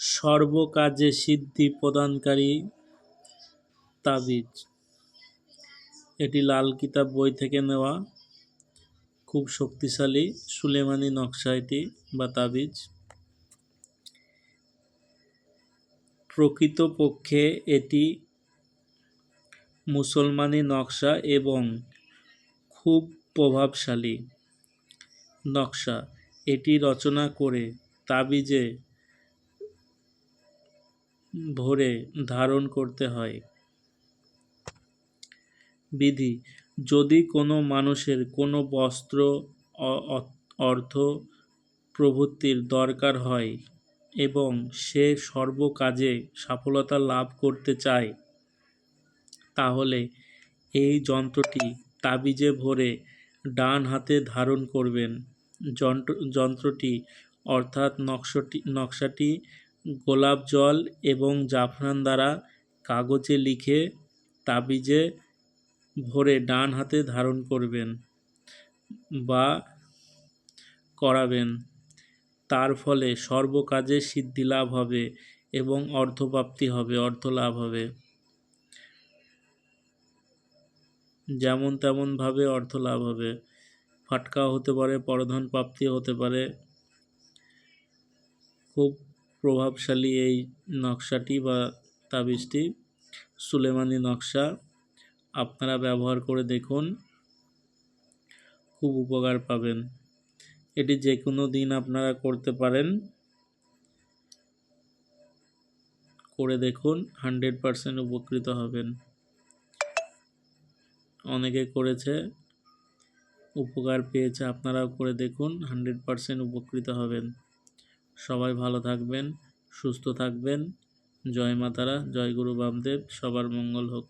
সর্বকাজে সিদ্ধি প্রদানকারী তাবিজ। এটি লাল কিতাব বই থেকে নেওয়া। খুব শক্তিশালী সুলেমানি নকশা এটি বা তাবিজ। প্রকৃতপক্ষে এটি মুসলমানি নকশা এবং খুব প্রভাবশালী নকশা। এটি রচনা করে তাবিজে ভরে ধারণ করতে হয়। বিধি, যদি কোনো মানুষের কোনো বস্ত্র অর্থ প্রভৃতির দরকার হয় এবং সে সর্বকাজে সফলতা লাভ করতে চায়, তাহলে এই যন্ত্রটি তাবিজে ভরে ডান হাতে ধারণ করবেন। যন্ত্র, যন্ত্রটি অর্থাৎ নকশাটি নকশাটি গোলাপ জল এবং জাফরান দ্বারা কাগজে লিখে তাবিজে ভরে ডান হাতে ধারণ করবেন বা করাবেন। তার ফলে সর্বকাজে সিদ্ধি লাভ হবে এবং অর্থপ্রাপ্তি হবে, অর্থ লাভ হবে। যেমন তেমনভাবে অর্থ লাভ হবে। ফাটকাও হতে পারে, পরধন প্রাপ্তি হতে পারে। খুব প্রভাবশালী এই নকশাটি বা তাবিজটি। সুলেমানি নকশা। আপনারা ব্যবহার করে দেখুন। খুব উপকার পাবেন। এটি যে কোনো দিন আপনারা করতে পারেন। করে দেখুন, হান্ড্রেড পারসেন্ট উপকৃত হবেন। অনেকে করেছে, উপকার পেয়েছে, আপনারাও করে দেখুন, হান্ড্রেড পারসেন্ট উপকৃত হবেন। সবাই ভালো থাকবেন সুস্থ থাকবেন। জয় মাতারা জয় গুরু বামদেব সবার মঙ্গল হোক।